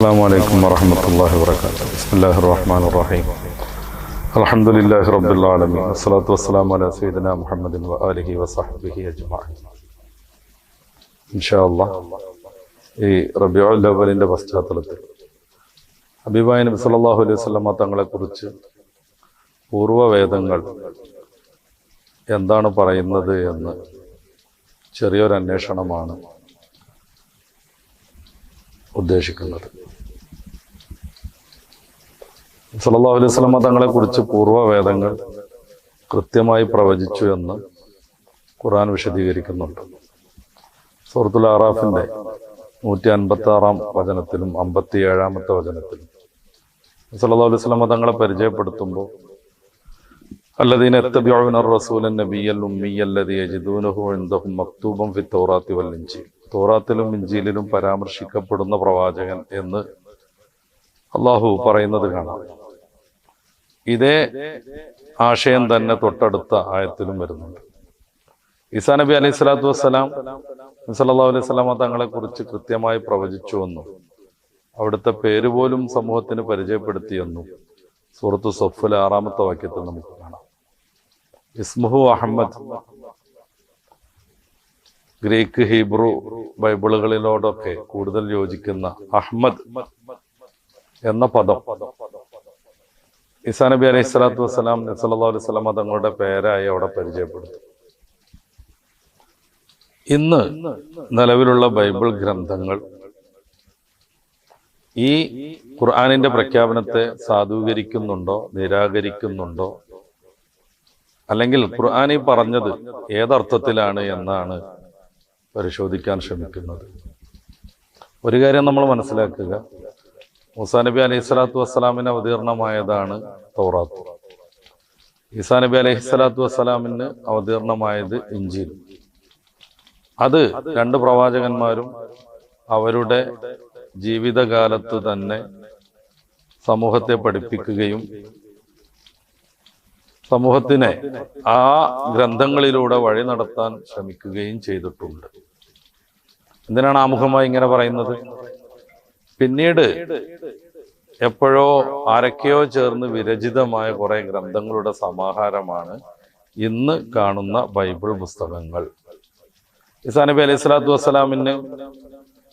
السلام عليكم ورحمة الله وبركاته بسم الله الرحمن الرحيم الحمد لله رب العالمين والصلاة والسلام على سيدنا محمد وآله وصحبه أجمعين إن شاء الله ഈ റബിയുൽ അവലിന്റെ പശ്ചാത്തലത്തിൽ ഹബീബായ നബി സല്ലല്ലാഹു അലൈഹി വസല്ലമ തങ്ങളെ കുറിച്ച് പൂർവ്വവേദങ്ങൾ എന്താണ് പറയുന്നത് എന്ന് ചെറിയൊരു അന്വേഷണമാണ് ഉദ്ദേശിക്കുന്നത് സല്ലല്ലാഹു അലൈഹി വസല്ലമ തങ്ങളെ കുറിച്ച് പൂർവ്വവേദങ്ങൾ കൃത്യമായി പ്രവചിച്ചു എന്ന് ഖുർആൻ വിശദീകരിക്കുന്നുണ്ട് സൂറത്തുൽ ആറാഫിന്റെ നൂറ്റി അൻപത്തി ആറാം വചനത്തിലും അമ്പത്തി ഏഴാമത്തെ വചനത്തിലും സല്ലല്ലാഹു അലൈഹി വസല്ലമ തങ്ങളെ പരിചയപ്പെടുത്തുമ്പോൾ الذين يتبعون الرسول النبي الأمي الذي يجدونه عندهم مكتوبا في التوراة والإنجيل തോറാത്തിലും ഇഞ്ചിയിലും പരാമർശിക്കപ്പെടുന്ന പ്രവാചകൻ എന്ന് അള്ളാഹു പറയുന്നത് കാണാം ഇതേ ആശയം തന്നെ തൊട്ടടുത്ത ആയത്തിലും വരുന്നുണ്ട്. ഈസാ നബി അലൈഹി സ്വലാത്തു വസ്സലാം സല്ലാ അലൈഹി സ്വലാമ തങ്ങളെ കുറിച്ച് കൃത്യമായി പ്രവചിച്ചുവെന്നും അവിടുത്തെ പേര് പോലും സമൂഹത്തിന് പരിചയപ്പെടുത്തിയെന്നും സൂറത്തു സൊഫിലെ ആറാമത്തെ വാക്യത്തിൽ നമുക്ക് കാണാം. ഇസ്മുഹു അഹമ്മദ്. ഗ്രീക്ക് ഹീബ്രു ബൈബിളുകളിലോടൊക്കെ കൂടുതൽ യോജിക്കുന്ന അഹമ്മദ് എന്ന പദം. ഇസാ നബി അലൈഹി സ്വലാത്തു വസ്സലാം നസല്ലാ അലൈഹി സ്വലാം തങ്ങളുടെ പേരായി അവിടെ പരിചയപ്പെടുത്തി ഇന്ന് നിലവിലുള്ള ബൈബിൾ ഗ്രന്ഥങ്ങൾ ഈ ഖുർആാനിന്റെ പ്രഖ്യാപനത്തെ സാധൂകരിക്കുന്നുണ്ടോ നിരാകരിക്കുന്നുണ്ടോ? അല്ലെങ്കിൽ ഖുർആാനി പറഞ്ഞത് ഏതർത്ഥത്തിലാണ് എന്നാണ് പരിശോധിക്കാൻ ശ്രമിക്കുന്നത്. ഒരു കാര്യം നമ്മൾ മനസ്സിലാക്കുക. മൂസാ നബി അലൈഹി സ്വലാത്തു വസ്സലാമിന് അവതീർണമായതാണ് തൗറാത്ത്. ഈസാ നബി അലൈഹി സ്വലാത്തു വസ്സലാമിന് അവതീർണമായത് ഇഞ്ചിൽ. അത് രണ്ട് പ്രവാചകന്മാരും അവരുടെ ജീവിതകാലത്ത് തന്നെ സമൂഹത്തെ പഠിപ്പിക്കുകയും സമൂഹത്തിനെ ആ ഗ്രന്ഥങ്ങളിലൂടെ വഴി നടത്താൻ ശ്രമിക്കുകയും ചെയ്തിട്ടുണ്ട്. എന്തിനാണ് ആമുഖമായി ഇങ്ങനെ പറയുന്നത്? പിന്നീട് എപ്പോഴോ ആരൊക്കെയോ ചേർന്ന് വിരചിതമായ കുറെ ഗ്രന്ഥങ്ങളുടെ സമാഹാരമാണ് ഇന്ന് കാണുന്ന ബൈബിൾ പുസ്തകങ്ങൾ. ഇസാ നബി അലൈഹി സ്വലാത്തു വസ്സലാമിന്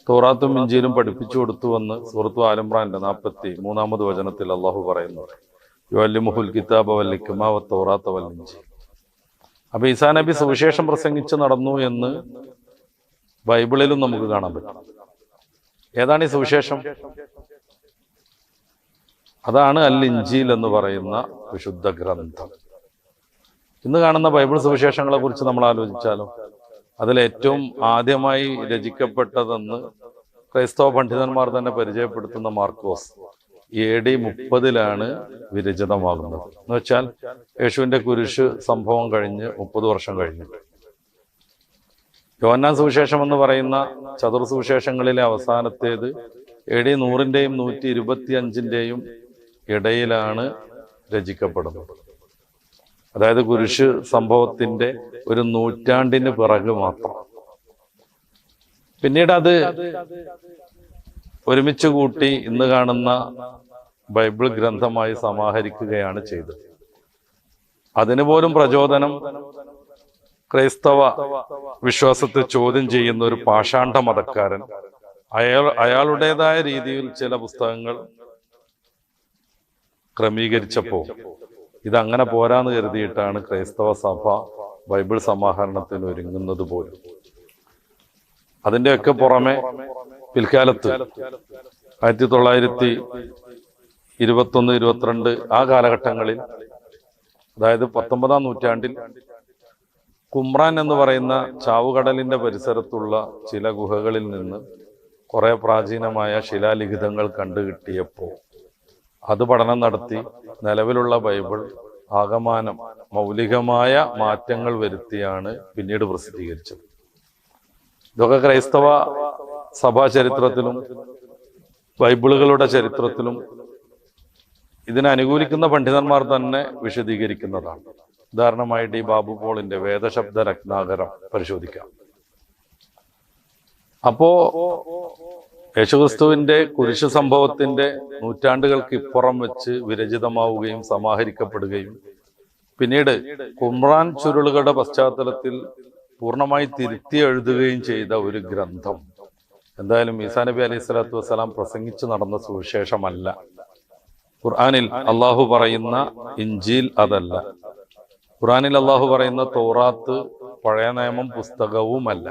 തോറാത്തും മിഞ്ചിയിലും പഠിപ്പിച്ചു കൊടുത്തുവെന്ന് സുഹൃത്തു ആലംബ്രാന്റെ നാൽപ്പത്തി മൂന്നാമത് വചനത്തിൽ അള്ളാഹു പറയുന്നു. യുവല്ലിമുഹുൽ കിതാബ് വല്ലിക്കുമാവ തോറാത്ത വല്ലിഞ്ചി അപ്പൊ ഈസാ നബി സുവിശേഷം പ്രസംഗിച്ച് നടന്നു എന്ന് ബൈബിളിലും നമുക്ക് കാണാൻ പറ്റും. ഏതാണ് ഈ സുവിശേഷം? അതാണ് അൽ എന്ന് പറയുന്ന വിശുദ്ധ ഗ്രന്ഥം. ഇന്ന് കാണുന്ന ബൈബിൾ സുവിശേഷങ്ങളെ കുറിച്ച് നമ്മൾ ആലോചിച്ചാലോ? അതിലേറ്റവും ആദ്യമായി രചിക്കപ്പെട്ടതെന്ന് ക്രൈസ്തവ പണ്ഡിതന്മാർ തന്നെ പരിചയപ്പെടുത്തുന്ന മാർക്കോസ് എ ഡി മുപ്പതിലാണ് വിരചിതമാകുന്നത്. എന്ന് വെച്ചാൽ യേശുവിന്റെ കുരിശ് സംഭവം കഴിഞ്ഞ് മുപ്പത് വർഷം കഴിഞ്ഞിട്ട് യോന്നാൻ സുവിശേഷം എന്ന് പറയുന്ന ചതുർ സുവിശേഷങ്ങളിലെ അവസാനത്തേത് എ ഡി നൂറിന്റെയും നൂറ്റി ഇരുപത്തി അഞ്ചിന്റെയും ഇടയിലാണ് രചിക്കപ്പെടുന്നത്. അതായത് കുരിശ് സംഭവത്തിന്റെ ഒരു നൂറ്റാണ്ടിന് പിറകു മാത്രം. പിന്നീട് അത് ഒരുമിച്ച് കൂട്ടി ഇന്ന് കാണുന്ന ബൈബിൾ ഗ്രന്ഥമായി സമാഹരിക്കുകയാണ് ചെയ്തത്. അതിനുപോലും പ്രചോദനം ക്രൈസ്തവ വിശ്വാസത്തെ ചോദ്യം ചെയ്യുന്ന ഒരു പാഷാണ്ഡ മതക്കാരൻ. അയാൾ അയാളുടേതായ രീതിയിൽ ചില പുസ്തകങ്ങൾ ക്രമീകരിച്ചപ്പോ ഇതങ്ങനെ പോരാന്ന് കരുതിയിട്ടാണ് ക്രൈസ്തവ സഭ ബൈബിൾ സമാഹരണത്തിന് ഒരുങ്ങുന്നത് പോലും. അതിന്റെയൊക്കെ പുറമെ പിൽക്കാലത്ത് ആയിരത്തി തൊള്ളായിരത്തി ഇരുപത്തൊന്ന് ഇരുപത്തിരണ്ട് ആ കാലഘട്ടങ്ങളിൽ അതായത് പത്തൊമ്പതാം നൂറ്റാണ്ടിൽ കുമ്രാൻ എന്ന് പറയുന്ന ചാവുകടലിന്റെ പരിസരത്തുള്ള ചില ഗുഹകളിൽ നിന്ന് കുറെ പ്രാചീനമായ ശിലാലിഖിതങ്ങൾ കണ്ടുകിട്ടിയപ്പോൾ അത് പഠനം നടത്തി നിലവിലുള്ള ബൈബിൾ ആകമാനം മൗലികമായ മാറ്റങ്ങൾ വരുത്തിയാണ് പിന്നീട് പ്രസിദ്ധീകരിച്ചത്. ഇതൊക്കെ ക്രൈസ്തവ സഭാ ചരിത്രത്തിലും ബൈബിളുകളുടെ ചരിത്രത്തിലും ഇതിനെ അനുകൂലിക്കുന്ന പണ്ഡിതന്മാർ തന്നെ വിശദീകരിക്കുന്നതാണ്. ഉദാഹരണമായിട്ട് ഈ ബാബു പോളിന്റെ വേദശബ്ദ രത്നാകരം പരിശോധിക്കാം. അപ്പോ യേശുക്രിസ്തുവിന്റെ കുരിശു സംഭവത്തിന്റെ നൂറ്റാണ്ടുകൾക്ക് ഇപ്പുറം വെച്ച് വിരചിതമാവുകയും സമാഹരിക്കപ്പെടുകയും പിന്നീട് കുമ്രാൻ ചുരുളുകളുടെ പശ്ചാത്തലത്തിൽ പൂർണമായി തിരുത്തി എഴുതുകയും ചെയ്ത ഒരു ഗ്രന്ഥം. എന്തായാലും ഈസാ നബി അലൈഹി സ്വലാത്തു വസ്സലാം പ്രസംഗിച്ചു നടന്ന സുവിശേഷമല്ല. ഖുർആാനിൽ അള്ളാഹു പറയുന്ന ഇഞ്ചിൽ അതല്ല. ഖുർആനിൽ അള്ളാഹു പറയുന്ന തോറാത്ത് പഴയ നിയമം പുസ്തകവുമല്ല.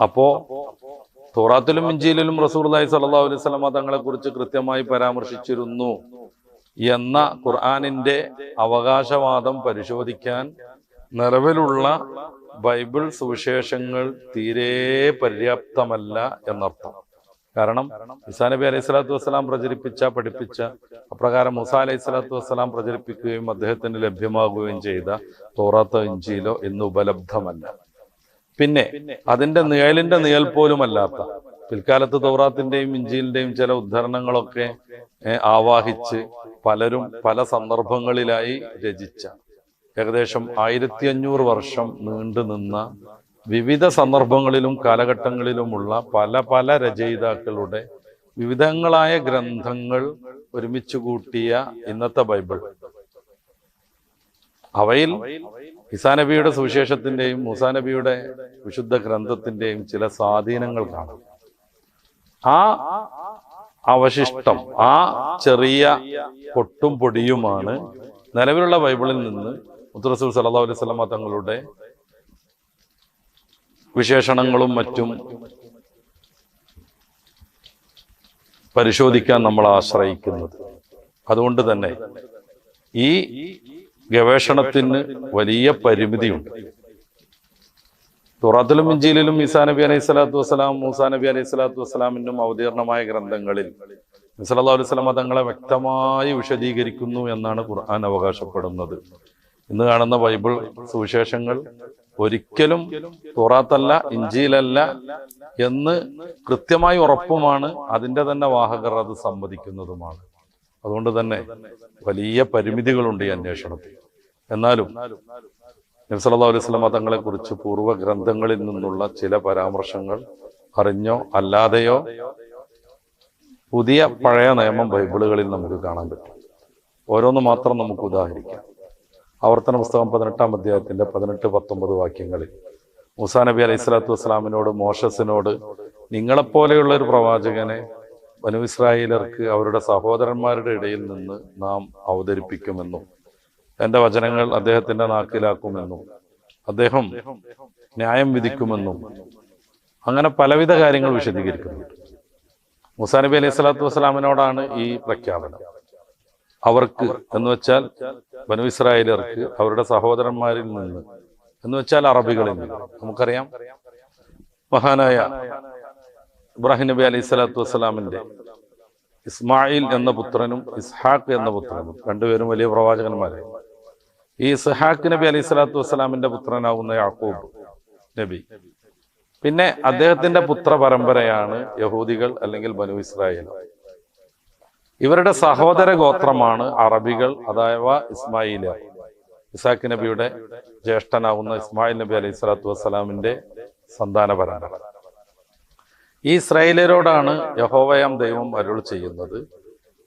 അപ്പോ തോറാത്തിലും ഇഞ്ചിയിലും റസൂർലായി സല്ലാ അലൈഹി സ്വലമ തങ്ങളെ കുറിച്ച് കൃത്യമായി പരാമർശിച്ചിരുന്നു എന്ന ഖുർആാനിന്റെ അവകാശവാദം പരിശോധിക്കാൻ നിലവിലുള്ള ബൈബിൾ സുവിശേഷങ്ങൾ തീരെ പര്യാപ്തമല്ല എന്നർത്ഥം. കാരണം ഇസാ നബി അലൈഹി സ്വലാത്തു വസ്സലാം പ്രചരിപ്പിച്ച പഠിപ്പിച്ച അപ്രകാരം മുസ അലൈഹി സ്വലാത്തു വസ്സലാം പ്രചരിപ്പിക്കുകയും അദ്ദേഹത്തിന് ലഭ്യമാകുകയും ചെയ്ത തോറാത്ത ഇഞ്ചിയിലോ ഇന്ന് ഉപലബ്ധമല്ല. പിന്നെ അതിന്റെ നിഴലിന്റെ നിഴൽ പോലും അല്ലാത്ത പിൽക്കാലത്ത് തൗറാത്തിന്റെയും ഇഞ്ചിലിന്റെയും ചില ഉദ്ധരണങ്ങളൊക്കെ ആവാഹിച്ച് പലരും പല സന്ദർഭങ്ങളിലായി രചിച്ച ഏകദേശം ആയിരത്തി അഞ്ഞൂറ് വർഷം നീണ്ടു നിന്ന വിവിധ സന്ദർഭങ്ങളിലും കാലഘട്ടങ്ങളിലുമുള്ള പല പല രചയിതാക്കളുടെ വിവിധങ്ങളായ ഗ്രന്ഥങ്ങൾ ഒരുമിച്ച് കൂട്ടിയ ഇന്നത്തെ ബൈബിൾ. അവയിൽ ഇസാ നബിയുടെ സുവിശേഷത്തിന്റെയും മൂസാ നബിയുടെ വിശുദ്ധ ഗ്രന്ഥത്തിന്റെയും ചില സ്വാധീനങ്ങൾ കാണാം. ആ അവശിഷ്ടം ആ ചെറിയ പൊട്ടും പൊടിയുമാണ് നിലവിലുള്ള ബൈബിളിൽ നിന്ന് മുത്തറസൂൽ സല്ലല്ലാഹു അലൈഹി സ്വലമ തങ്ങളുടെ വിശേഷണങ്ങളും മറ്റും പരിശോധിക്കാൻ നമ്മൾ ആശ്രയിക്കുന്നത്. അതുകൊണ്ട് തന്നെ ഈ ഗവേഷണത്തിന് വലിയ പരിമിതിയുണ്ട്. തുറാത്തിലും ഇഞ്ചിയിലും ഈസാ നബി അലൈഹി സ്വലാത്തു വസ്സലാം മൂസാ നബി അലൈഹി സ്വലാത്തു വസ്സലാമിനും അവതീർണമായ ഗ്രന്ഥങ്ങളിൽ അലൈഹി വസല്ലമ തങ്ങളെ വ്യക്തമായി വിശദീകരിക്കുന്നു എന്നാണ് ഖുർആൻ അവകാശപ്പെടുന്നത്. ഇന്ന് കാണുന്ന ബൈബിൾ സുവിശേഷങ്ങൾ ഒരിക്കലും തുറാത്തല്ല ഇഞ്ചിയിലല്ല എന്ന് കൃത്യമായി ഉറപ്പുമാണ് അതിന്റെ തന്നെ വാഹകർ അത് സമ്മതിക്കുന്നതുമാണ്. അതുകൊണ്ട് തന്നെ വലിയ പരിമിതികളുണ്ട് ഈ അന്വേഷണത്തിൽ. എന്നാലും നബ്സല്ലാ അലൈഹി സ്വലമ തങ്ങളെ കുറിച്ച് പൂർവ ഗ്രന്ഥങ്ങളിൽ നിന്നുള്ള ചില പരാമർശങ്ങൾ അറിഞ്ഞോ അല്ലാതെയോ പുതിയ പഴയ നിയമം ബൈബിളുകളിൽ നമുക്ക് കാണാൻ പറ്റും. ഓരോന്ന് മാത്രം നമുക്ക് ഉദാഹരിക്കാം. ആവർത്തന പുസ്തകം പതിനെട്ടാം അധ്യായത്തിന്റെ പതിനെട്ട് പത്തൊമ്പത് വാക്യങ്ങളിൽ. മൂസാ നബി അലൈഹി സ്വലാത്തു വസ്സലാമിനോട് മോശസിനോട് നിങ്ങളെപ്പോലെയുള്ള ഒരു പ്രവാചകനെ വനു ഇസ്രായേലർക്ക് അവരുടെ സഹോദരന്മാരുടെ ഇടയിൽ നിന്ന് നാം അവതരിപ്പിക്കുമെന്നും തന്റെ വചനങ്ങൾ അദ്ദേഹത്തിന്റെ നാക്കിലാക്കുമെന്നും അദ്ദേഹം ന്യായം വിധിക്കുമെന്നും അങ്ങനെ പലവിധ കാര്യങ്ങൾ വിശദീകരിക്കുന്നുണ്ട്. മുസാ നബി അലൈഹി സ്വലാത്തു വസ്സലാമിനോടാണ് ഈ പ്രഖ്യാപനം. അവർക്ക് എന്ന് വെച്ചാൽ ബനു ഇസ്രായേലർക്ക് അവരുടെ സഹോദരന്മാരിൽ നിന്ന് എന്ന് വെച്ചാൽ അറബികളിൽ നിന്ന്. നമുക്കറിയാം മഹാനായ ഇബ്രാഹിം നബി അലൈഹി സ്വലാത്തു വസ്സലാമിന്റെ ഇസ്മായിൽ എന്ന പുത്രനും ഇസ്ഹാഖ് എന്ന പുത്രനും രണ്ടുപേരും വലിയ പ്രവാചകന്മാരെ. ഈ ഇസ്ഹാഖ് നബി അലൈഹി സ്വലാത്തു വസ്സലാമിന്റെ പുത്രനാകുന്ന യാക്കൂബ് നബി. പിന്നെ അദ്ദേഹത്തിന്റെ പുത്ര പരമ്പരയാണ് യഹൂദികൾ അല്ലെങ്കിൽ ബനു ഇസ്രായേൽ. ഇവരുടെ സഹോദര ഗോത്രമാണ് അറബികൾ അതായത് ഇസ്മായിൽ ഇസാഖ് നബിയുടെ ജ്യേഷ്ഠനാവുന്ന ഇസ്മായിൽ നബി അലൈഹി സ്വലാത്തു വസ്സലാമിന്റെ സന്താന പരമ്പര ഈ ഇസ്രായേലരോടാണ് യഹോവയാം ദൈവം അരുൾ ചെയ്യുന്നത്.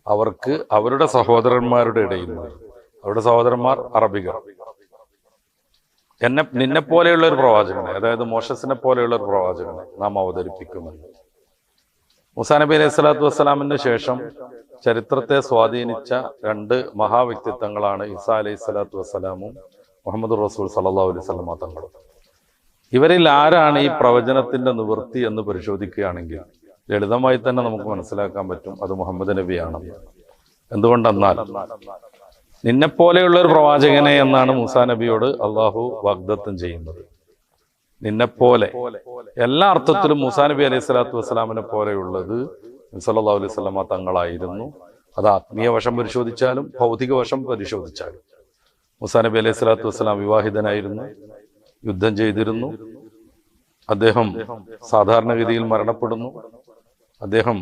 അവർക്ക് അവരുടെ സഹോദരന്മാരുടെ ഇടയിൽ അവരുടെ സഹോദരന്മാർ അറബികൾ. എന്നെ നിന്നെ പോലെയുള്ള ഒരു പ്രവാചകനെ അതായത് മോശസിനെ പോലെയുള്ള ഒരു പ്രവാചകനെ നാം അവതരിപ്പിക്കുമെന്ന് മുസാ നബി അലൈഹി സ്വലാത്തു വസ്സലാമിന് ശേഷം ചരിത്രത്തെ സ്വാധീനിച്ച രണ്ട് മഹാവ്യക്തിത്വങ്ങളാണ് ഇസ അലൈഹി സ്വലാത്തു വസ്സലാമും മുഹമ്മദ് റസൂൽ സല്ലാ അലൈഹി സ്വലമ തങ്ങളും ഇവരിൽ ആരാണ് ഈ പ്രവചനത്തിന്റെ നിവൃത്തി എന്ന് പരിശോധിക്കുകയാണെങ്കിൽ ലളിതമായി തന്നെ നമുക്ക് മനസ്സിലാക്കാൻ പറ്റും അത് മുഹമ്മദ് നബിയാണ്. എന്തുകൊണ്ടെന്നാൽ നിന്നെപ്പോലെയുള്ള ഒരു പ്രവാചകനെ എന്നാണ് മൂസാ നബിയോട് അള്ളാഹു വാഗ്ദത്തം ചെയ്യുന്നത്. നിന്നെപ്പോലെ. എല്ലാ അർത്ഥത്തിലും മൂസാ നബി അലൈഹി സ്വലാത്തു വസ്സലാമിനെ പോലെയുള്ളത് സല്ലാ അലൈഹി സ്വലാമ തങ്ങളായിരുന്നു. അത് ആത്മീയ വശം പരിശോധിച്ചാലും ഭൗതിക വശം പരിശോധിച്ചാലും. മുസാ നബി അലൈഹി സ്വലാത്തു വസ്സലാം വിവാഹിതനായിരുന്നു. യുദ്ധം ചെയ്തിരുന്നു. അദ്ദേഹം സാധാരണഗതിയിൽ മരണപ്പെടുന്നു. അദ്ദേഹം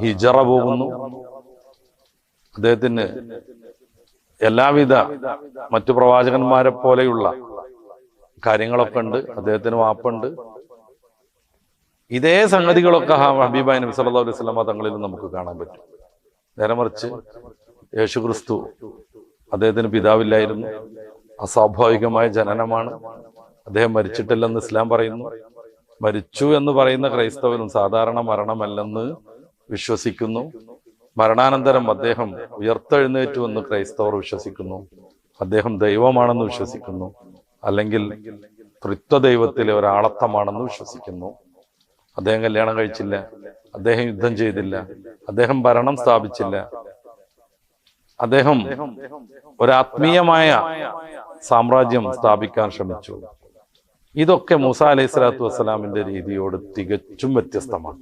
ഹിജറ പോകുന്നു. അദ്ദേഹത്തിന് എല്ലാവിധ മറ്റു പ്രവാചകന്മാരെ പോലെയുള്ള കാര്യങ്ങളൊക്കെ ഉണ്ട്. അദ്ദേഹത്തിന് വാപ്പുണ്ട്. ഇതേ സംഗതികളൊക്കെ ഹബീബായ് നബി സല്ലല്ലാഹു അലൈഹി സ്വലാമ തങ്ങളിൽ നമുക്ക് കാണാൻ പറ്റും. നേരെ മറിച്ച് യേശുക്രിസ്തു അദ്ദേഹത്തിന് പിതാവില്ലായിരുന്നു. അസ്വാഭാവികമായ ജനനമാണ്. അദ്ദേഹം മരിച്ചിട്ടില്ലെന്ന് ഇസ്ലാം പറയുന്നു. മരിച്ചു എന്ന് പറയുന്ന ക്രൈസ്തവരും സാധാരണ മരണമല്ലെന്ന് വിശ്വസിക്കുന്നു. മരണാനന്തരം അദ്ദേഹം ഉയർത്തെഴുന്നേറ്റു എന്ന് ക്രൈസ്തവർ വിശ്വസിക്കുന്നു. അദ്ദേഹം ദൈവമാണെന്ന് വിശ്വസിക്കുന്നു. അല്ലെങ്കിൽ ത്രിത്വ ദൈവത്തിലെ ഒരാളത്തമാണെന്ന് വിശ്വസിക്കുന്നു. അദ്ദേഹം കല്യാണം കഴിച്ചില്ല. അദ്ദേഹം യുദ്ധം ചെയ്തില്ല. അദ്ദേഹം ഭരണം സ്ഥാപിച്ചില്ല. അദ്ദേഹം ഒരാത്മീയമായ സാമ്രാജ്യം സ്ഥാപിക്കാൻ ശ്രമിച്ചു. ഇതൊക്കെ മൂസ അലൈഹി സ്വലാത്തു വസ്സലാമിന്റെ രീതിയോട് തികച്ചും വ്യത്യസ്തമാണ്.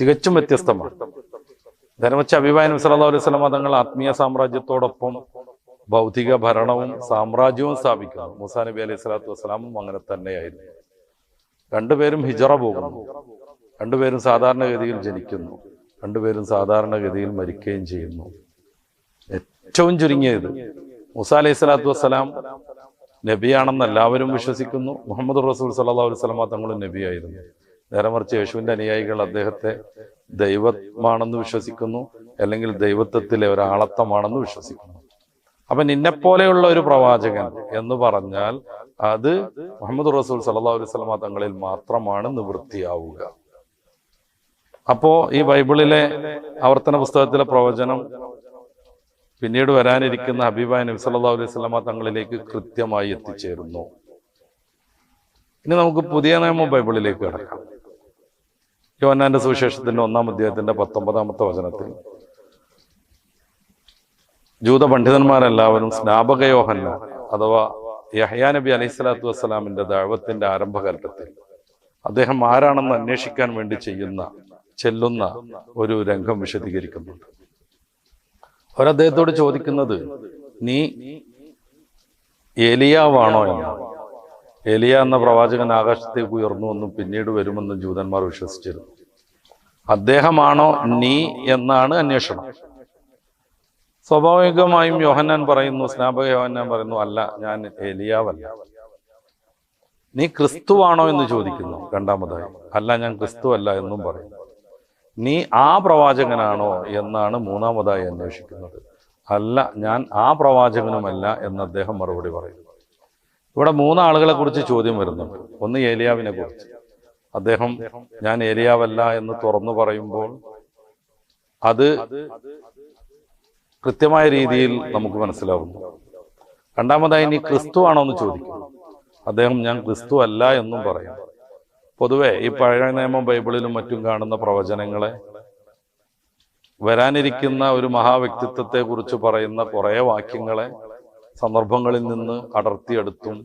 തികച്ചും വ്യത്യസ്തമാണ്. ധനവച്ച അഭിമാനം സലഹു അലൈഹി സ്വലാം തങ്ങൾ ആത്മീയ സാമ്രാജ്യത്തോടൊപ്പം ഭൗതിക ഭരണവും സാമ്രാജ്യവും സ്ഥാപിക്കുന്നു. മൂസാ നബി അലൈഹി സ്വലാത്തു വസ്സലാമും അങ്ങനെ തന്നെയായിരുന്നു. രണ്ടുപേരും ഹിജറ പോകുന്നു. രണ്ടുപേരും സാധാരണഗതിയിൽ ജനിക്കുന്നു. രണ്ടുപേരും സാധാരണഗതിയിൽ മരിക്കുകയും ചെയ്യുന്നു. ഏറ്റവും ചുരുങ്ങിയത് മൂസ അലൈഹി സ്വലാത്തു വസ്സലാം നബിയാണെന്ന് എല്ലാവരും വിശ്വസിക്കുന്നു. മുഹമ്മദ് റസൂൽ സല്ലാ അലൈഹി വസല്ലമ തങ്ങളും നബിയായിരുന്നു. നേരെ മറിച്ച് യേശുവിന്റെ അനുയായികൾ അദ്ദേഹത്തെ ദൈവമാണെന്ന് വിശ്വസിക്കുന്നു. അല്ലെങ്കിൽ ദൈവത്വത്തിലെ ഒരാളത്തമാണെന്ന് വിശ്വസിക്കുന്നു. അപ്പൊ നിന്നെപ്പോലെയുള്ള ഒരു പ്രവാചകൻ എന്ന് പറഞ്ഞാൽ അത് മുഹമ്മദ് റസൂൽ സല്ലാ അലൈഹി വസല്ലമ തങ്ങളിൽ മാത്രമാണ് നിവൃത്തിയാവുക. അപ്പോ ഈ ബൈബിളിലെ ആവർത്തന പുസ്തകത്തിലെ പ്രവചനം പിന്നീട് വരാനിരിക്കുന്ന ഹബീബായ നബി സല്ലാ അലൈഹി വസല്ലമ തങ്ങളിലേക്ക് കൃത്യമായി എത്തിച്ചേരുന്നു. ഇനി നമുക്ക് പുതിയ നിയമ ബൈബിളിലേക്ക് കിടക്കാം. യോന്നാന്റെ സുവിശേഷത്തിന്റെ ഒന്നാം അധ്യായത്തിന്റെ പത്തൊമ്പതാമത്തെ വചനത്തിൽ ജൂത പണ്ഡിതന്മാരെല്ലാവരും സ്നാപക യോഹന്ന അഥവാ യഹ്യാ നബി അലൈഹി സ്വലാത്തു വസ്സലാമിന്റെ ദൈവത്തിന്റെ ആരംഭകാലഘട്ടത്തിൽ അദ്ദേഹം ആരാണെന്ന് അന്വേഷിക്കാൻ വേണ്ടി ചെയ്യുന്ന ചെല്ലുന്ന ഒരു രംഗം വിശദീകരിക്കുന്നുണ്ട്. അവരദ്ദേഹത്തോട് ചോദിക്കുന്നത് നീ ഏലിയാവാണോ എന്നാണ് ഏലിയ എന്ന പ്രവാചകൻ ആകാശത്തേക്ക് ഉയർന്നു എന്നും പിന്നീട് വരുമെന്നും ജൂതന്മാർ വിശ്വസിച്ചിരുന്നു. അദ്ദേഹമാണോ നീ? എന്നാണ് അന്വേഷണം. സ്വാഭാവികമായും യോഹന്നാൻ പറയുന്നു സ്നാപക യോഹന്നാൻ പറയുന്നു അല്ല ഞാൻ ഏലിയാവല്ല. നീ ക്രിസ്തുവാണോ എന്ന് ചോദിക്കുന്നു രണ്ടാമതായി. അല്ല ഞാൻ ക്രിസ്തു അല്ല എന്നും പറയുന്നു നീ ആ പ്രവാചകനാണോ എന്നാണ് മൂന്നാമതായി അന്വേഷിക്കുന്നത്. അല്ല ഞാൻ ആ പ്രവാചകനുമല്ല എന്ന് അദ്ദേഹം മറുപടി പറയുന്നു ഇവിടെ മൂന്നാളുകളെ കുറിച്ച് ചോദ്യം വരുന്നുണ്ട്. ഒന്ന് ഏലിയാവിനെ കുറിച്ച്. അദ്ദേഹം ഞാൻ ഏലിയാവല്ല എന്ന് തുറന്നു പറയുമ്പോൾ അത് കൃത്യമായ രീതിയിൽ നമുക്ക് മനസ്സിലാവും രണ്ടാമതായി നീ ക്രിസ്തു ആണോ എന്ന് ചോദിക്കും അദ്ദേഹം ഞാൻ ക്രിസ്തു അല്ല എന്നും പറയും പൊതുവെ ഈ പഴയ നിയമം ബൈബിളിലും മറ്റും കാണുന്ന പ്രവചനങ്ങളെ വരാനിരിക്കുന്ന ഒരു മഹാവ്യക്തിത്വത്തെ കുറിച്ച് പറയുന്ന കുറെ വാക്യങ്ങളെ സന്ദർഭങ്ങളിൽ നിന്ന് അടർത്തിയെടുത്തും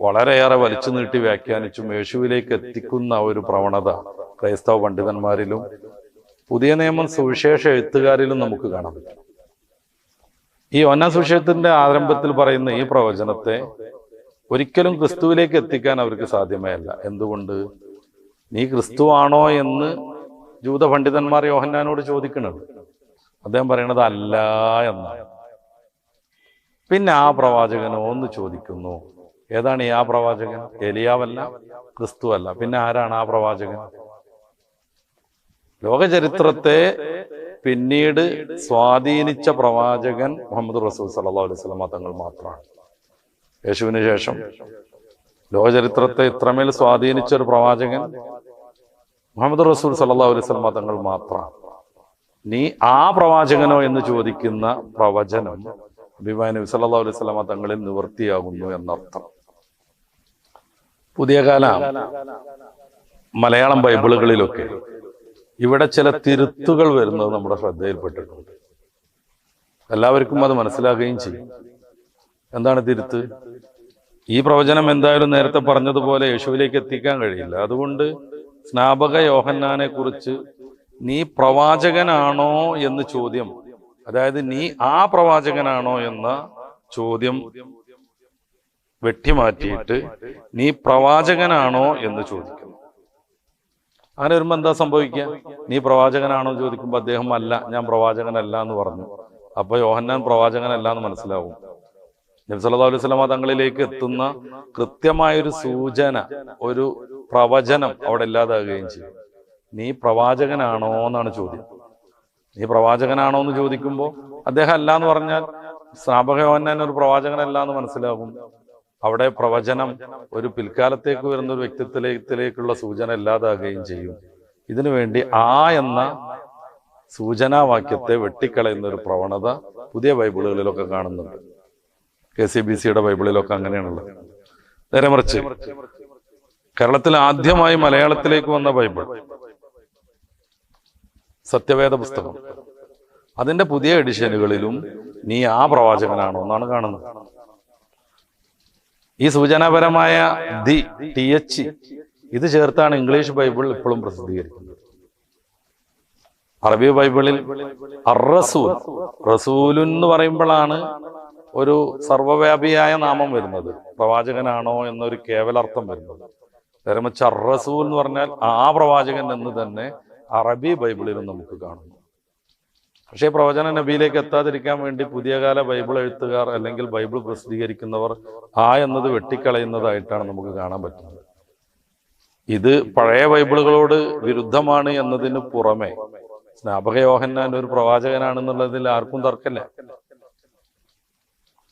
വളരെയേറെ വലിച്ചു നീട്ടി വ്യാഖ്യാനിച്ചും യേശുവിലേക്ക് എത്തിക്കുന്ന ഒരു പ്രവണത ക്രൈസ്തവ പണ്ഡിതന്മാരിലും പുതിയ നിയമം സുവിശേഷ എഴുത്തുകാരിലും നമുക്ക് കാണാൻ പറ്റും ഈ ഒന്നാം സുവിശേഷത്തിന്റെ ആരംഭത്തിൽ പറയുന്ന ഈ പ്രവചനത്തെ ഒരിക്കലും ക്രിസ്തുവിലേക്ക് എത്തിക്കാൻ അവർക്ക് സാധ്യമല്ല എന്തുകൊണ്ട്? നീ ക്രിസ്തുവാണോ എന്ന് ജൂത പണ്ഡിതന്മാർ യോഹന്നാനോട് ചോദിക്കുന്നത് അദ്ദേഹം പറയണത് അല്ല എന്നാണ്. പിന്നെ ആ പ്രവാചകനോ എന്ന് ചോദിക്കുന്നു. ഏതാണ് ഈ ആ പ്രവാചകൻ? എലിയാവല്ല ക്രിസ്തു അല്ല പിന്നെ ആരാണ് ആ പ്രവാചകൻ? ലോകചരിത്രത്തെ പിന്നീട് സ്വാധീനിച്ച പ്രവാചകൻ മുഹമ്മദ് റസൂൽ സല്ലാ അലൈഹി വസല്ലമ തങ്ങൾ മാത്രമാണ്. യേശുവിന് ശേഷം ലോകചരിത്രത്തെ ഇത്രമേൽ സ്വാധീനിച്ച ഒരു പ്രവാചകൻ മുഹമ്മദ് റസൂൽ സല്ലാ അലൈഹി വസല്ലമ തങ്ങൾ മാത്രമാണ്. നീ ആ പ്രവാചകനോ എന്ന് ചോദിക്കുന്ന പ്രവചനം അഭിമാനി സല്ലല്ലാഹു അലൈഹി വസല്ലമ തങ്ങളിൽ നിവൃത്തിയാകുന്നു എന്നർത്ഥം. പുതിയ കാല മലയാളം ബൈബിളുകളിലൊക്കെ ഇവിടെ ചില തിരുത്തുകൾ വരുന്നത് നമ്മുടെ ശ്രദ്ധയിൽപ്പെട്ടിട്ടുണ്ട്. എല്ലാവർക്കും അത് മനസ്സിലാക്കുകയും ചെയ്യും. എന്താണ് തിരുത്ത്? ഈ പ്രവചനം എന്തായാലും നേരത്തെ പറഞ്ഞതുപോലെ യേശുവിലേക്ക് എത്തിക്കാൻ കഴിയില്ല. അതുകൊണ്ട് സ്നാപക യോഹന്നാനെ കുറിച്ച് നീ പ്രവാചകനാണോ എന്ന് ചോദ്യം. അതായത് നീ ആ പ്രവാചകനാണോ എന്ന ചോദ്യം വെട്ടിമാറ്റിയിട്ട് നീ പ്രവാചകനാണോ എന്ന് ചോദിക്കുന്നു അങ്ങനെ വരുമ്പോ എന്താ സംഭവിക്കുക? നീ പ്രവാചകനാണോ എന്ന് ചോദിക്കുമ്പോൾ അദ്ദേഹം അല്ല ഞാൻ പ്രവാചകനല്ല എന്ന് പറഞ്ഞു. അപ്പൊ യോഹന്നാൻ പ്രവാചകനല്ല എന്ന് മനസ്സിലാവും. നബി സല്ലല്ലാഹു അലൈഹി സ്വലാം തങ്ങളിലേക്ക് എത്തുന്ന കൃത്യമായൊരു സൂചന ഒരു പ്രവചനം അവിടെ ഇല്ലാതാകുകയും ചെയ്യും. നീ പ്രവാചകനാണോ എന്നാണ് ചോദ്യം. നീ പ്രവാചകനാണോ എന്ന് ചോദിക്കുമ്പോൾ അദ്ദേഹം അല്ല എന്ന് പറഞ്ഞാൽ സ്നാപക യോഹന്നാൻ ഒരു പ്രവാചകനല്ല എന്ന് മനസ്സിലാകും അവിടെ പ്രവചനം ഒരു പിൽക്കാലത്തേക്ക് വരുന്ന ഒരു വ്യക്തിത്വത്തിലേക്കുള്ള സൂചന ഇല്ലാതാകുകയും ചെയ്യും. ഇതിനുവേണ്ടി ആ എന്ന സൂചനാവാക്യത്തെ വെട്ടിക്കളയുന്ന ഒരു പ്രവണത പുതിയ ബൈബിളുകളിലൊക്കെ കാണുന്നുണ്ട്. കെ സി ബി സിയുടെ ബൈബിളിലൊക്കെ അങ്ങനെയാണുള്ളത്. നേരെ മറിച്ച് കേരളത്തിൽ ആദ്യമായി മലയാളത്തിലേക്ക് വന്ന ബൈബിൾ സത്യവേദ പുസ്തകം. അതിന്റെ പുതിയ എഡിഷനുകളിലും നീ ആ പ്രവാചകനാണോ എന്നാണ് കാണുന്നത്. ഈ സൂചനാപരമായ ദി ടി എച്ച് ഇത് ചേർത്താണ് ഇംഗ്ലീഷ് ബൈബിൾ ഇപ്പോഴും പ്രസിദ്ധീകരിക്കുന്നത്. അറബി ബൈബിളിൽ അറസൂൽ റസൂൽ എന്ന് പറയുമ്പോഴാണ് ഒരു സർവവ്യാപിയായ നാമം വരുന്നത്. പ്രവാചകനാണോ എന്നൊരു കേവലർത്ഥം വരുന്നത്. നേരെ മറിച്ച് അറസൂൽ എന്ന് പറഞ്ഞാൽ ആ പ്രവാചകൻ എന്ന് തന്നെ അറബി ബൈബിളിലും നമുക്ക് കാണുന്നു. പക്ഷേ പ്രവചന നബിയിലേക്ക് എത്താതിരിക്കാൻ വേണ്ടി പുതിയ കാല ബൈബിൾ എഴുത്തുകാർ അല്ലെങ്കിൽ ബൈബിൾ പ്രസിദ്ധീകരിക്കുന്നവർ ആ എന്നത് വെട്ടിക്കളയുന്നതായിട്ടാണ് നമുക്ക് കാണാൻ പറ്റുന്നത്. ഇത് പഴയ ബൈബിളുകളോട് വിരുദ്ധമാണ് എന്നതിന് പുറമെ സ്നാപക യോഹന്നാൻ ഒരു പ്രവാചകനാണെന്നുള്ളതിൽ ആർക്കും തർക്കമില്ല.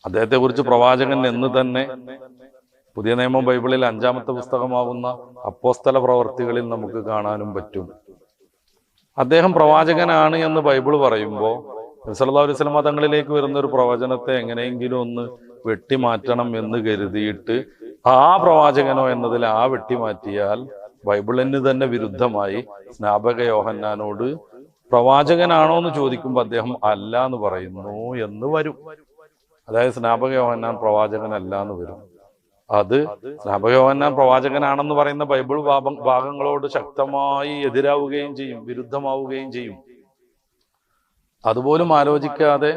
അദ്ദേഹത്തെ കുറിച്ച് പ്രവാചകൻ എന്ന് തന്നെ പുതിയ നിയമം ബൈബിളിൽ അഞ്ചാമത്തെ പുസ്തകമാവുന്ന അപ്പോസ്തല പ്രവർത്തികളിൽ നമുക്ക് കാണാനും പറ്റും. അദ്ദേഹം പ്രവാചകനാണ് എന്ന് ബൈബിൾ പറയുമ്പോൾ സല്ലല്ലാഹു അലൈഹി വസല്ലമ തങ്ങളിലേക്ക് വരുന്ന ഒരു പ്രവചനത്തെ എങ്ങനെയെങ്കിലും ഒന്ന് വെട്ടിമാറ്റണം എന്ന് കരുതിയിട്ട് ആ പ്രവാചകനോ എന്നതിൽ ആ വെട്ടിമാറ്റിയാൽ ബൈബിളിന് തന്നെ വിരുദ്ധമായി സ്നാപക യോഹന്നാനോട് പ്രവാചകനാണോ എന്ന് ചോദിക്കുമ്പോൾ അദ്ദേഹം അല്ല എന്ന് പറയുന്നു എന്ന് വരും. അതായത് സ്നാപക യോഹന്നാൻ പ്രവാചകനല്ല എന്ന് വരും. അത് യോഹന്നാൻ പ്രവാചകനാണെന്ന് പറയുന്ന ബൈബിൾ ഭാഗങ്ങളോട് ശക്തമായി എതിരാവുകയും ചെയ്യും വിരുദ്ധമാവുകയും ചെയ്യും. അതുപോലും ആലോചിക്കാതെ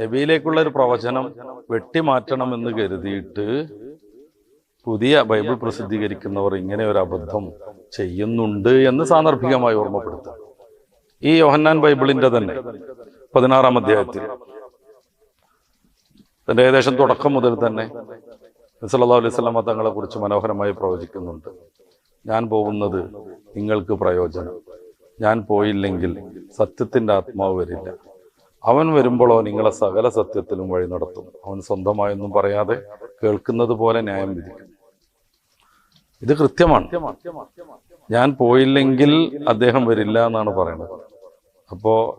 നബിയിലേക്കുള്ള ഒരു പ്രവചനം വെട്ടിമാറ്റണം എന്ന് കരുതിയിട്ട് പുതിയ ബൈബിൾ പ്രസിദ്ധീകരിക്കുന്നവർ ഇങ്ങനെ ഒരു അബദ്ധം ചെയ്യുന്നുണ്ട് എന്ന് സാന്ദർഭികമായി ഓർമ്മപ്പെടുത്തുക ഈ യോഹന്നാൻ ബൈബിളിന്റെ തന്നെ പതിനാറാം അധ്യായത്തിൽ. ഏകദേശം തുടക്കം മുതൽ തന്നെ സല്ലല്ലാഹു അലൈഹി തങ്ങളെ കുറിച്ച് മനോഹരമായി പ്രവചിക്കുന്നുണ്ട്. ഞാൻ പോകുന്നത് നിങ്ങൾക്ക് പ്രയോജനം. ഞാൻ പോയില്ലെങ്കിൽ സത്യത്തിന്റെ ആത്മാവ് വരില്ല. അവൻ വരുമ്പോഴോ നിങ്ങളെ സകല സത്യത്തിലും വഴി നടത്തും. അവൻ സ്വന്തമായൊന്നും പറയാതെ കേൾക്കുന്നത് പോലെ ന്യായം വിധിക്കും. ഇത് കൃത്യമാണ്. ഞാൻ പോയില്ലെങ്കിൽ അദ്ദേഹം വരില്ല എന്നാണ് പറയുന്നത്. അപ്പോ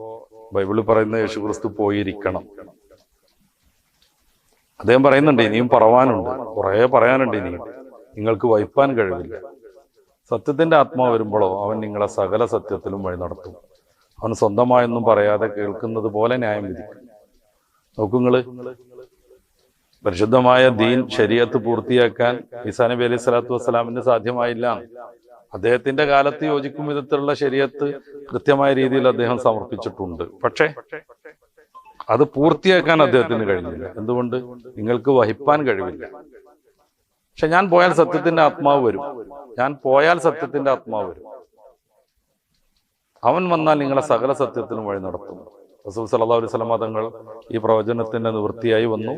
ബൈബിളിൽ പറയുന്ന യേശുക്രിസ്തു പോയിരിക്കണം. അദ്ദേഹം പറയുന്നുണ്ട് ഇനിയും പറവാനുണ്ട്. കുറെ പറയാനുണ്ട് ഇനിയും. നിങ്ങൾക്ക് വഹിപ്പാൻ കഴിവില്ല. സത്യത്തിന്റെ ആത്മാവ് വരുമ്പോഴോ അവൻ നിങ്ങളെ സകല സത്യത്തിലും വഴി നടത്തും. അവൻ സ്വന്തമായൊന്നും പറയാതെ കേൾക്കുന്നത് പോലെ ന്യായം വിധിക്കും. നോക്കുങ്ങൾ പരിശുദ്ധമായ ദീൻ ശരീരത്ത് പൂർത്തിയാക്കാൻ ഈസാ നബി അലൈഹി സ്വലാത്തു വസ്സലാമിന് സാധ്യമായില്ല. അദ്ദേഹത്തിന്റെ കാലത്ത് യോജിക്കും വിധത്തിലുള്ള ശരീരത്ത് കൃത്യമായ രീതിയിൽ അദ്ദേഹം സമർപ്പിച്ചിട്ടുണ്ട്. പക്ഷേ അത് പൂർത്തിയാക്കാൻ അദ്ദേഹത്തിന് കഴിഞ്ഞില്ല. എന്തുകൊണ്ട്? നിങ്ങൾക്ക് വഹിപ്പാൻ കഴിവില്ല. പക്ഷെ ഞാൻ പോയാൽ സത്യത്തിന്റെ ആത്മാവ് വരും. ഞാൻ പോയാൽ സത്യത്തിന്റെ ആത്മാവ് വരും. അവൻ വന്നാൽ നിങ്ങളെ സകല സത്യത്തിനും വഴി നടത്തും. റസൂൽ സല്ലാ അലൈഹി വസല്ലമ തങ്ങൾ ഈ പ്രവചനത്തിന്റെ നിവൃത്തിയായി വന്നു.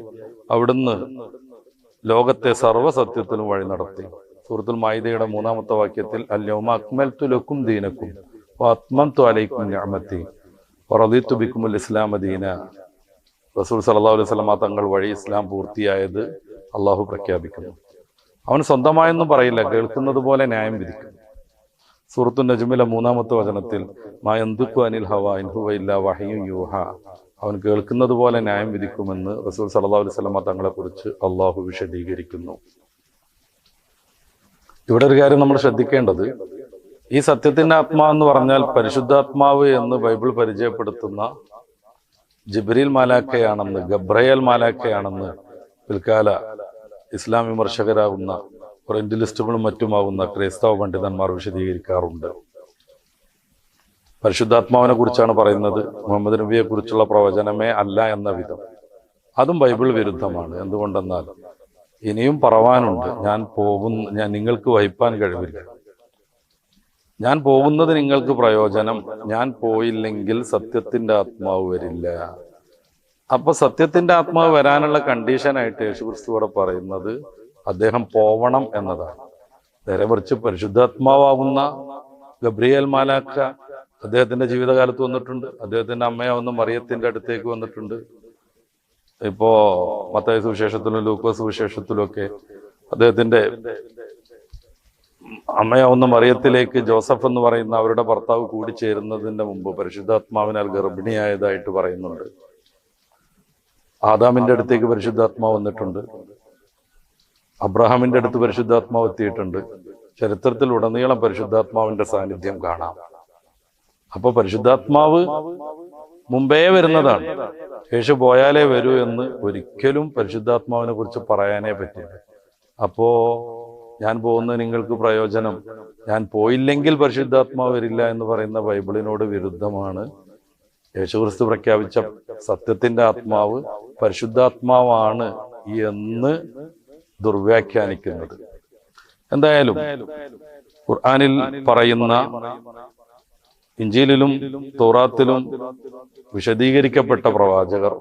അവിടുന്ന് ലോകത്തെ സർവ സത്യത്തിലും വഴി നടത്തി. സുഹൃത്തുൽ മായിദയുടെ മൂന്നാമത്തെ വാക്യത്തിൽ അല്യോമ അക്മൽ തുലക്കും ദീനക്കും ആത്മം അലൈക്കും നിഅമത്തി വറദീത്തു ബിക്കുമുൽ ഇസ്ലാം അദീന റസൂൽ സല്ലല്ലാഹു അലൈഹി വസല്ലമ തങ്ങൾ വഴി ഇസ്ലാം പൂർത്തിയായത് അള്ളാഹു പ്രഖ്യാപിക്കുന്നു. അവൻ സ്വന്തമായൊന്നും പറയില്ല കേൾക്കുന്നത് പോലെ ന്യായം വിധിക്കും. സൂറത്തു നജുമിലെ മൂന്നാമത്തെ വചനത്തിൽ മാ എന്തുക്കു അനിൽ ഹവ ഇൻഹുവ ഇല്ല വഹയും യൂഹ. അവൻ കേൾക്കുന്നത് പോലെ ന്യായം വിധിക്കുമെന്ന് റസൂൽ സല്ലല്ലാഹു അലൈഹി വസല്ലമ തങ്ങളെ കുറിച്ച് അള്ളാഹു വിശദീകരിക്കുന്നു. ഇവിടെ ഒരു കാര്യം നമ്മൾ ശ്രദ്ധിക്കേണ്ടത് ഈ സത്യത്തിന്റെ ആത്മാ എന്ന് പറഞ്ഞാൽ പരിശുദ്ധാത്മാവ് എന്ന് ബൈബിൾ പരിചയപ്പെടുത്തുന്ന ജിബ്രീൽ മാലാക്കയാണെന്ന് ഗബ്രയേൽ മാലാക്കയാണെന്ന് പിൽക്കാല ഇസ്ലാം വിമർശകരാകുന്ന ഓറിയന്റലിസ്റ്റുകളും മറ്റുമാകുന്ന ക്രൈസ്തവ പണ്ഡിതന്മാർ വിശദീകരിക്കാറുണ്ട്. പരിശുദ്ധാത്മാവിനെ കുറിച്ചാണ് പറയുന്നത്. മുഹമ്മദ് നബിയെ കുറിച്ചുള്ള പ്രവചനമേ അല്ല എന്ന വിധം. അതും ബൈബിൾ വിരുദ്ധമാണ്. എന്തുകൊണ്ടെന്നാൽ ഇനിയും പറവാനുണ്ട്. ഞാൻ പോകുന്ന ഞാൻ നിങ്ങൾക്ക് വഹിപ്പാൻ കഴിവില്ല. ഞാൻ പോകുന്നത് നിങ്ങൾക്ക് പ്രയോജനം. ഞാൻ പോയില്ലെങ്കിൽ സത്യത്തിന്റെ ആത്മാവ് വരില്ല. അപ്പൊ സത്യത്തിന്റെ ആത്മാവ് വരാനുള്ള കണ്ടീഷനായിട്ട് യേശുക്രിസ്തു പറയുന്നത് അദ്ദേഹം പോവണം എന്നതാണ്. നേരെ മറിച്ച് പരിശുദ്ധാത്മാവാകുന്ന ഗബ്രിയേൽ മാലാക്ക അദ്ദേഹത്തിന്റെ ജീവിതകാലത്ത് വന്നിട്ടുണ്ട്. അദ്ദേഹത്തിന്റെ അമ്മയാവുന്ന മറിയത്തിന്റെ അടുത്തേക്ക് വന്നിട്ടുണ്ട്. ഇപ്പോ മത്തായ സുവിശേഷത്തിലും ലൂക്കോസ് സുവിശേഷത്തിലും ഒക്കെ അദ്ദേഹത്തിന്റെ അമ്മയാവുന്ന മറിയത്തിലേക്ക് ജോസഫ് എന്ന് പറയുന്ന അവരുടെ ഭർത്താവ് കൂടിച്ചേരുന്നതിന്റെ മുമ്പ് പരിശുദ്ധാത്മാവിനാൽ ഗർഭിണിയായതായിട്ട് പറയുന്നുണ്ട്. ആദാമിന്റെ അടുത്തേക്ക് പരിശുദ്ധാത്മാവ് വന്നിട്ടുണ്ട്. അബ്രഹാമിന്റെ അടുത്ത് പരിശുദ്ധാത്മാവ് എത്തിയിട്ടുണ്ട്. ചരിത്രത്തിൽ ഉടനീളം പരിശുദ്ധാത്മാവിന്റെ സാന്നിധ്യം കാണാം. അപ്പൊ പരിശുദ്ധാത്മാവ് മുമ്പേ വരുന്നതാണ്. യേശു പോയാലേ വരൂ എന്ന് ഒരിക്കലും പരിശുദ്ധാത്മാവിനെ കുറിച്ച് പറയാനേ പറ്റില്ല. അപ്പോ ഞാൻ പോകുന്ന നിങ്ങൾക്ക് പ്രയോജനം. ഞാൻ പോയില്ലെങ്കിൽ പരിശുദ്ധാത്മാവ് വരില്ല എന്ന് പറയുന്ന ബൈബിളിനോട് വിരുദ്ധമാണ്. യേശുക്രിസ്തു പ്രഖ്യാപിച്ച സത്യത്തിന്റെ ആത്മാവ് പരിശുദ്ധാത്മാവാണ് എന്ന് ദുർവ്യാഖ്യാനിക്കുന്നത്. എന്തായാലും ഖുർആാനിൽ പറയുന്ന ഇഞ്ചിയിലും തോറാത്തിലും വിശദീകരിക്കപ്പെട്ട പ്രവാചകർ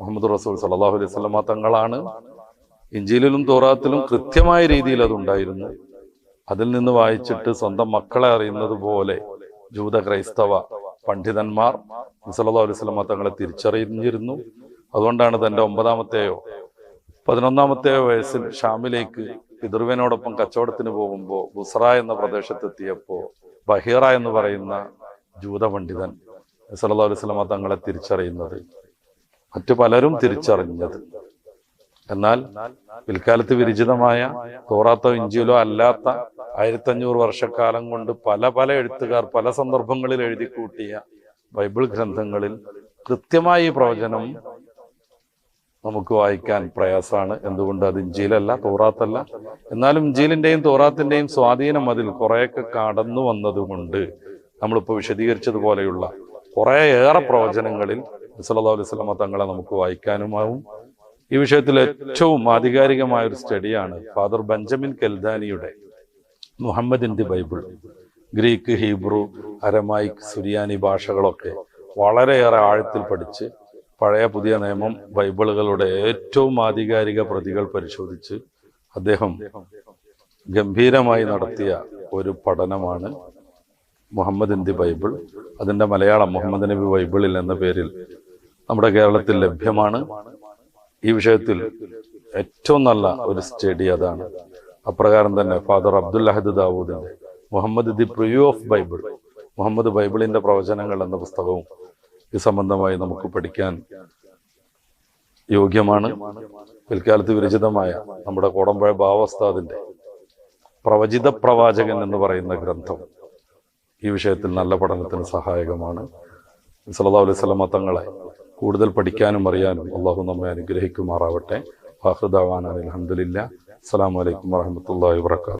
മുഹമ്മദ് റസൂൽ സല്ലാഹു അലൈഹി സ്വലമ തങ്ങളാണ്. ഇഞ്ചിയിലും തോറാത്തിലും കൃത്യമായ രീതിയിൽ അതുണ്ടായിരുന്നു അതിൽ നിന്ന് വായിച്ചിട്ട് സ്വന്തം മക്കളെ അറിയുന്നത് പോലെ ജൂത ക്രൈസ്തവ പണ്ഡിതന്മാർ സല്ലല്ലാഹു അലൈഹി വസല്ലമ തങ്ങളെ തിരിച്ചറിഞ്ഞിരുന്നു. അതുകൊണ്ടാണ് തന്റെ ഒമ്പതാമത്തെയോ പതിനൊന്നാമത്തെയോ വയസ്സിൽ ഷാമിലേക്ക് പിതൃവിനോടൊപ്പം കച്ചവടത്തിന് പോകുമ്പോൾ ബുസ്ര എന്ന പ്രദേശത്തെത്തിയപ്പോൾ ബഹീറ എന്ന് പറയുന്ന ജൂത പണ്ഡിതൻ സല്ലല്ലാഹു അലൈഹി വസല്ലമ തങ്ങളെ തിരിച്ചറിയുന്നത്. മറ്റു പലരും തിരിച്ചറിഞ്ഞത്. എന്നാൽ പിൽക്കാലത്ത് വിരചിതമായ തോറാത്തോ ഇഞ്ചിയിലോ അല്ലാത്ത ആയിരത്തഞ്ഞൂറ് വർഷക്കാലം കൊണ്ട് പല പല എഴുത്തുകാർ പല സന്ദർഭങ്ങളിൽ എഴുതി കൂട്ടിയ ബൈബിൾ ഗ്രന്ഥങ്ങളിൽ കൃത്യമായി പ്രവചനം നമുക്ക് വായിക്കാൻ പ്രയാസമാണ്. എന്തുകൊണ്ട്? അത് ഇഞ്ചിയിലല്ല തോറാത്തല്ല. എന്നാലും ഇഞ്ചിയിലിന്റെയും തോറാത്തിന്റെയും സ്വാധീനം അതിൽ കുറെയൊക്കെ കടന്നു വന്നതുകൊണ്ട് നമ്മളിപ്പോൾ വിശദീകരിച്ചതുപോലെയുള്ള കുറേയേറെ പ്രവചനങ്ങളിൽ സല്ലല്ലാഹു അലൈഹി വസല്ലമ തങ്ങളെ നമുക്ക് വായിക്കാനുമാവും. ഈ വിഷയത്തിൽ ഏറ്റവും ആധികാരികമായ ഒരു സ്റ്റഡിയാണ് ഫാദർ ബെഞ്ചമിൻ കെൽദാനിയുടെ മുഹമ്മദ് മുഹമ്മദിന്റെ Bible. Greek Hebrew Aramaic Suriyani ഭാഷകളൊക്കെ വളരെയേറെ ആഴത്തിൽ പഠിച്ച് പഴയ പുതിയ നിയമം ബൈബിളുകളുടെ ഏറ്റവും ആധികാരിക പ്രതികൾ പരിശോധിച്ച് അദ്ദേഹം ഗംഭീരമായി നടത്തിയ ഒരു പഠനമാണ് മുഹമ്മദ് മുഹമ്മദിന്റെ ബൈബിൾ. അതിന്റെ മലയാളം മുഹമ്മദ് നബി ബൈബിളിൽ എന്ന പേരിൽ നമ്മുടെ കേരളത്തിൽ ലഭ്യമാണ്. ഈ വിഷയത്തിൽ ഏറ്റവും നല്ല ഒരു സ്റ്റഡി അതാണ്. അപ്രകാരം തന്നെ father Abdul Ahad ദാവൂദിന്റെ Muhammad the preview of Bible Muhammad ബൈബിളിന്റെ പ്രവചനങ്ങൾ എന്ന പുസ്തകവും ഈ സംബന്ധമായി നമുക്ക് പഠിക്കാൻ യോഗ്യമാണ്. പിൽക്കാലത്ത് വിരചിതമായ നമ്മുടെ കോടമ്പഴ ഭാവസ്താദിന്റെ പ്രവചിത പ്രവാചകൻ എന്ന് പറയുന്ന ഗ്രന്ഥം ഈ വിഷയത്തിൽ നല്ല പഠനത്തിന് സഹായകമാണ്. സല്ലല്ലാഹു അലൈഹി തങ്ങളെ കൂടുതൽ പഠിക്കാനും അറിയാനും അള്ളാഹു നമ്മെ അനുഗ്രഹിക്കുമാറാവട്ടെ. വാഹൃദാവാൻ അലഹമുല്ല അസ്സാം വലൈക്കും വാഹമത്തല്ലാ വാത്തു